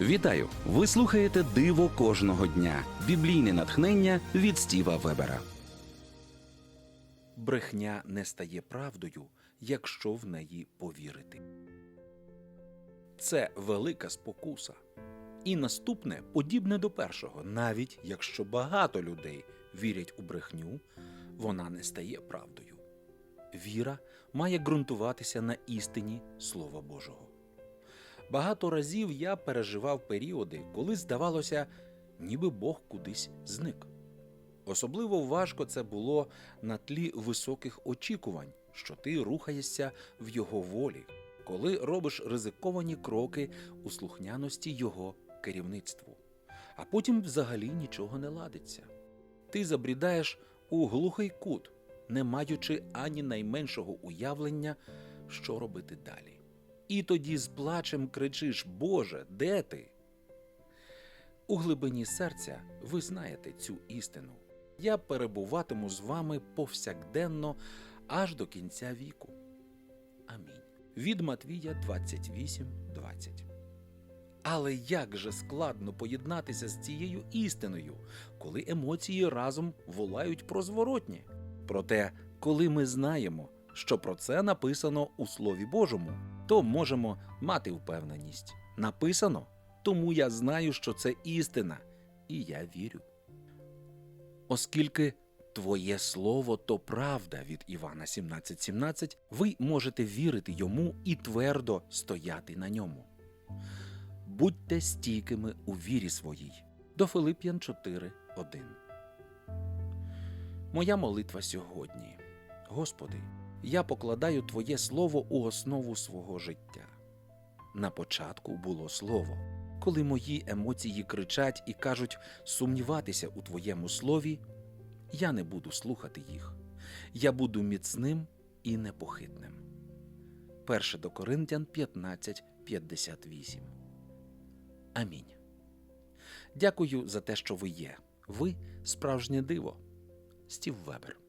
Вітаю! Ви слухаєте Диво кожного дня. Біблійне натхнення від Стіва Вебера. Брехня не стає правдою, якщо в неї повірити. Це велика спокуса. І наступне подібне до першого, навіть якщо багато людей вірять у брехню, вона не стає правдою. Віра має ґрунтуватися на істині Слова Божого. Багато разів я переживав періоди, коли здавалося, ніби Бог кудись зник. Особливо важко це було на тлі високих очікувань, що ти рухаєшся в його волі, коли робиш ризиковані кроки у слухняності його керівництву, а потім взагалі нічого не ладиться. Ти забрідаєш у глухий кут, не маючи ані найменшого уявлення, що робити далі. І тоді з плачем кричиш: Боже, де ти? У глибині серця ви знаєте цю істину. Я перебуватиму з вами повсякденно аж до кінця віку. Амінь. Від Матвія 28, 20. Але як же складно поєднатися з цією істиною, коли емоції разом волають про зворотнє. Проте, коли ми знаємо, що про це написано у Слові Божому, то можемо мати впевненість. Написано, тому я знаю, що це істина, і я вірю. Оскільки Твоє слово то правда від Івана 17.17, ви можете вірити йому і твердо стояти на ньому. Будьте стійкими у вірі своїй. До Филип'ян 4.1. Моя молитва сьогодні. Господи, я покладаю Твоє слово у основу свого життя. На початку було слово. Коли мої емоції кричать і кажуть сумніватися у Твоєму слові, я не буду слухати їх. Я буду міцним і непохитним. 1 до Коринтян 15.58 Амінь. Дякую за те, що ви є. Ви справжнє диво. Стів Вебер.